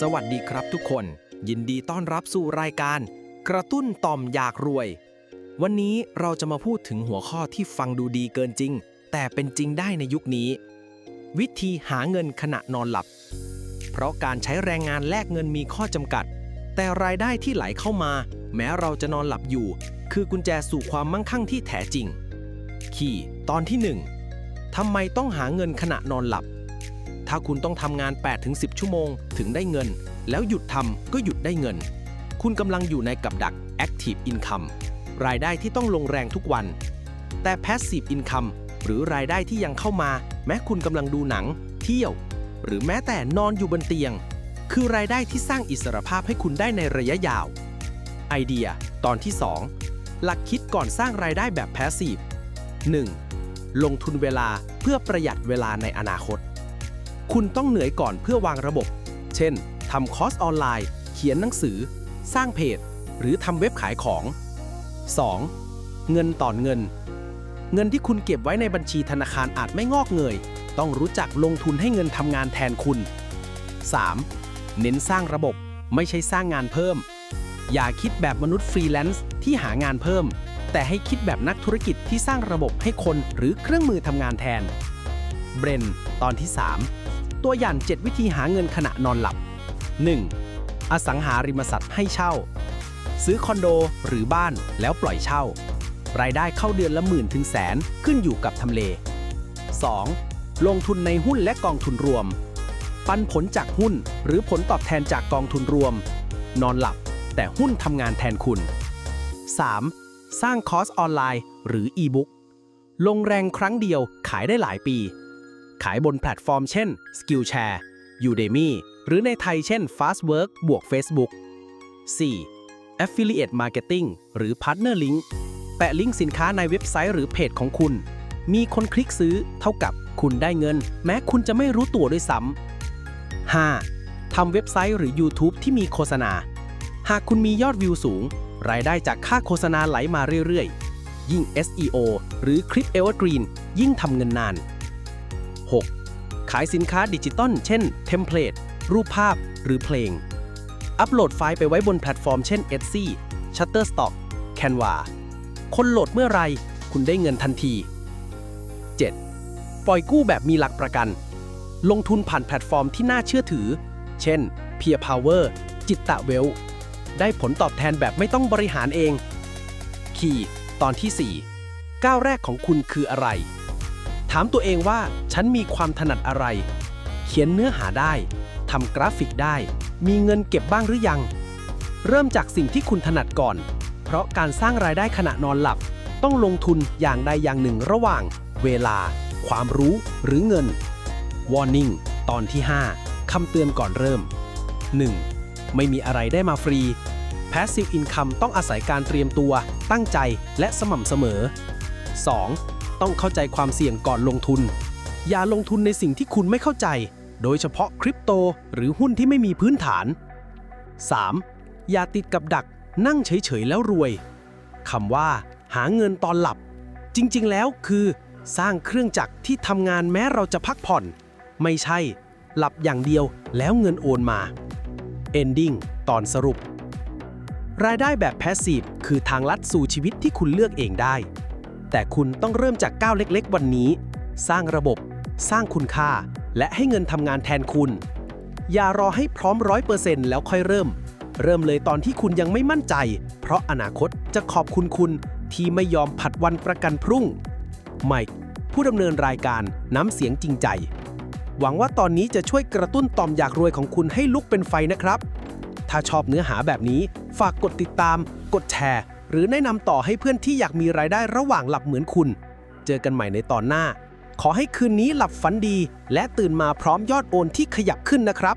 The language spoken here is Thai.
สวัสดีครับทุกคน ยินดีต้อนรับสู่รายการ กระตุ้นต่อมอยากรวย วันนี้เราจะมาพูดถึงหัวข้อที่ฟังดูดีเกินจริง แต่เป็นจริงได้ในยุคนี้ วิธีหาเงินขณะนอนหลับ เพราะการใช้แรงงานแลกเงินมีข้อจำกัด แต่รายได้ที่ไหลเข้ามา แม้เราจะนอนหลับอยู่ คือกุญแจสู่ความมั่งคั่งที่แท้จริง ขี่ ตอนที่ 1ทำไมต้องหาเงินขณะนอนหลับ ถ้าคุณต้องทำงาน 8-10 ชั่วโมง ถึงได้เงิน แล้วหยุดทำก็หยุดได้เงิน คุณกำลังอยู่ในกับดัก Active Income รายได้ที่ต้องลงแรงทุกวัน แต่ Passive Income หรือรายได้ที่ยังเข้ามา แม้คุณกำลังดูหนัง เที่ยว หรือแม้แต่นอนอยู่บนเตียง คือรายได้ที่สร้างอิสรภาพให้คุณได้ในระยะยาว ไอเดีย ตอนที่ 2 หลักคิดก่อนสร้างรายได้แบบ Passive 1. ลงทุนเวลาเพื่อประหยัดเวลาในอนาคต คุณต้องเหนื่อยก่อนเพื่อวางระบบ เช่นทำคอร์สออนไลน์ เขียนหนังสือ สร้างเพจ หรือทำเว็บขายของ 2. เงินต่อนเงิน เงินที่คุณเก็บไว้ในบัญชีธนาคารอาจไม่งอกเงย ต้องรู้จักลงทุนให้เงินทำงานแทนคุณ 3. เน้นสร้างระบบไม่ใช่สร้างงานเพิ่ม อย่าคิดแบบมนุษย์ฟรีแลนซ์ที่หางานเพิ่ม แต่ให้คิดแบบนักธุรกิจที่สร้างระบบให้คนหรือเครื่องมือทำงานแทน เบรน ตอนที่ 3 ตัวอย่าง 7 วิธีหาเงินขณะนอนหลับ 1. อสังหาริมทรัพย์ให้เช่า ซื้อคอนโดหรือบ้านแล้วปล่อยเช่า รายได้เข้าเดือนละหมื่นถึงแสนขึ้นอยู่กับทำเล 2. ลงทุนในหุ้นและกองทุนรวม ปันผลจากหุ้นหรือผลตอบแทนจากกองทุนรวม นอนหลับ แต่หุ้นทำงานแทนคุณ 3. สร้างคอร์สออนไลน์หรืออีบุ๊กลงแรงครั้งเดียวขายได้หลายปี ขายบนแพลตฟอร์มเช่น Skillshare Udemy หรือในไทยเช่น Fastwork บวก Facebook 4. Affiliate Marketing หรือ Partner Link แปะลิงก์สินค้าในเว็บไซต์หรือเพจของคุณ มีคนคลิกซื้อเท่ากับคุณได้เงิน แม้คุณจะไม่รู้ตัวด้วยซ้ำ 5. ทำเว็บไซต์หรือ YouTube ที่มีโฆษณา หากคุณมียอดวิวสูง รายได้จากค่าโฆษณาไหลมาเรื่อยๆ ยิ่ง SEO หรือคลิป Evergreen ยิ่งทำเงินนาน 6. ขายสินค้าดิจิตอลเช่นเทมเพลตรูปภาพหรือเพลง อัปโหลดไฟล์ไปไว้บนแพลตฟอร์มเช่น Etsy Shutterstock Canva คนโหลดเมื่อไรคุณได้เงินทันที 7. ปล่อยกู้แบบมีหลักประกัน ลงทุนผ่านแพลตฟอร์มที่น่าเชื่อถือ เช่น Peer Power จิตตะเวล ได้ผลตอบแทนแบบไม่ต้องบริหารเอง คีย์ตอนที่ 4 ก้าวแรกของคุณคืออะไร ถามตัวเองว่าฉันมีความถนัดอะไร เขียนเนื้อหาได้ทำกราฟิกได้ มีเงินเก็บบ้างหรือยัง เริ่มจากสิ่งที่คุณถนัดก่อน เพราะการสร้างรายได้ขณะนอนหลับ ต้องลงทุนอย่างใดอย่างหนึ่งระหว่าง เวลา ความรู้หรือเงิน Warning ตอนที่ 5 คำเตือนก่อนเริ่ม 1. ไม่มีอะไรได้มาฟรี Passive Income ต้องอาศัยการเตรียมตัว ตั้งใจและสม่ำเสมอ 2. ต้องเข้าใจความเสี่ยงก่อนลงทุน อย่าลงทุนในสิ่งที่คุณไม่เข้าใจ โดยเฉพาะคริปโตหรือหุ้นที่ไม่มีพื้นฐาน 3. อย่าติดกับดักนั่งเฉยๆแล้วรวยคำว่า หาเงินตอนหลับ จริงๆแล้วคือ สร้างเครื่องจักรที่ทำงานแม้เราจะพักผ่อน ไม่ใช่ หลับอย่างเดียวแล้วเงินโอนมา Ending ตอนสรุป รายได้แบบ Passive คือทางลัดสู่ชีวิตที่คุณเลือกเองได้ แต่คุณต้องเริ่มจากก้าวเล็กๆ วันนี้ สร้างระบบ สร้างคุณค่า และให้เงินทำงานแทนคุณ อย่ารอให้พร้อมร้อยเปอร์เซ็นต์แล้วค่อยเริ่ม เริ่มเลยตอนที่คุณยังไม่มั่นใจ เพราะอนาคตจะขอบคุณคุณ ที่ไม่ยอมผัดวันประกันพรุ่งไมค์ผู้ดำเนินรายการน้ำเสียงจริงใจ หวังว่าตอนนี้จะช่วยกระตุ้นต่อมอยากรวยของคุณให้ลุกเป็นไฟนะครับ ถ้าชอบเนื้อหาแบบนี้ ฝากกดติดตาม กดแชร์ หรือแนะนำต่อให้เพื่อนที่อยากมีรายได้ระหว่างหลับเหมือนคุณ เจอกันใหม่ในตอนหน้า ขอให้คืนนี้หลับฝันดี และตื่นมาพร้อมยอดโอนที่ขยับขึ้นนะครับ